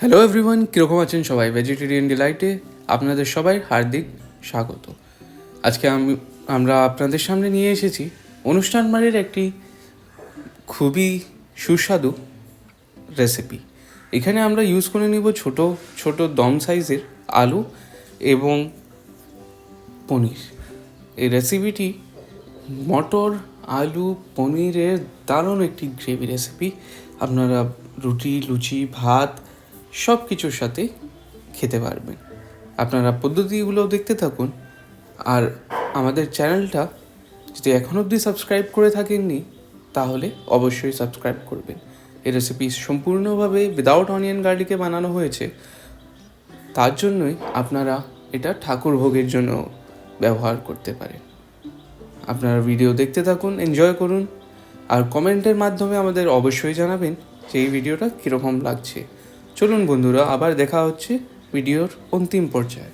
Hello everyone কীরকম আছেন সবাই? ভেজিটেরিয়ান ডিলাইটে আপনাদের সবাই হার্দিক স্বাগত। আজকে আমি, আমরা আপনাদের সামনে নিয়ে এসেছি অনুষ্ঠান বাড়ির একটি খুবই সুস্বাদু রেসিপি এখানে আমরা ইউজ করে নিব ছোট ছোট দম সাইজের আলু এবং পনির। এই রেসিপিটি মটর, আলু, পনিরের দারুণ একটি গ্রেভি রেসিপি আপনারা রুটি, লুচি, ভাত সব কিছুর সাথে খেতে পারবেন। আপনারা পদ্ধতিগুলো দেখতে থাকুন। আর আমাদের চ্যানেলটা যদি এখন অবধি সাবস্ক্রাইব করে থাকেননি, তাহলে অবশ্যই সাবস্ক্রাইব করবেন। এই রেসিপি সম্পূর্ণভাবে উইদাউট অনিয়ন গার্লিকে বানানো হয়েছে। তার জন্যই আপনারা এটা ঠাকুর ভোগের জন্য ব্যবহার করতে পারেন। আপনারা ভিডিও দেখতে থাকুন এনজয় করুন। আর কমেন্টের মাধ্যমে আমাদের অবশ্যই জানাবেন যে এই ভিডিওটা কীরকম লাগছে। চলুন বন্ধুরা আবার দেখা হচ্ছে ভিডিওর অন্তিম পর্যায়ে।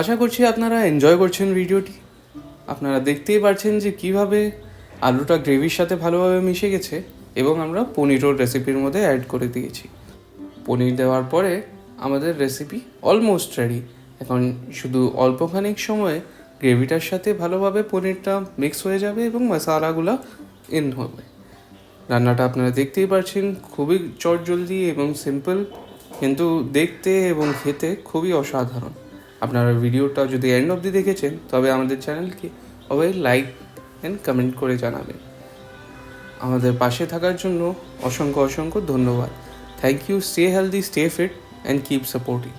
আশা করছি আপনারা এনজয় করছেন ভিডিওটি। আপনারা দেখতেই পারছেন যে কীভাবে আলুটা গ্রেভির সাথে ভালোভাবে মিশে গেছে এবং আমরা পনিরও রেসিপির মধ্যে অ্যাড করে দিয়েছি। পনির দেওয়ার পরে আমাদের রেসিপি অলমোস্ট রেডি এখন শুধু অল্পখানিক সময়ে গ্রেভিটার সাথে ভালোভাবে পনিরটা মিক্স হয়ে যাবে এবং মশালাগুলো ইন হবে। রান্নাটা আপনারা দেখতেই পারছেন, খুবই চটজলদি এবং সিম্পল কিন্তু দেখতে এবং খেতে খুবই অসাধারণ। আপনারা ভিডিওটা যদি এন্ড অবধি দেখেছেন, তবে আমাদের চ্যানেলকে অবশ্যই লাইক অ্যান্ড কমেন্ট করে জানাবেন। আমাদের পাশে থাকার জন্য অসংখ্য অসংখ্য ধন্যবাদ। Thank you stay healthy stay fit and keep supporting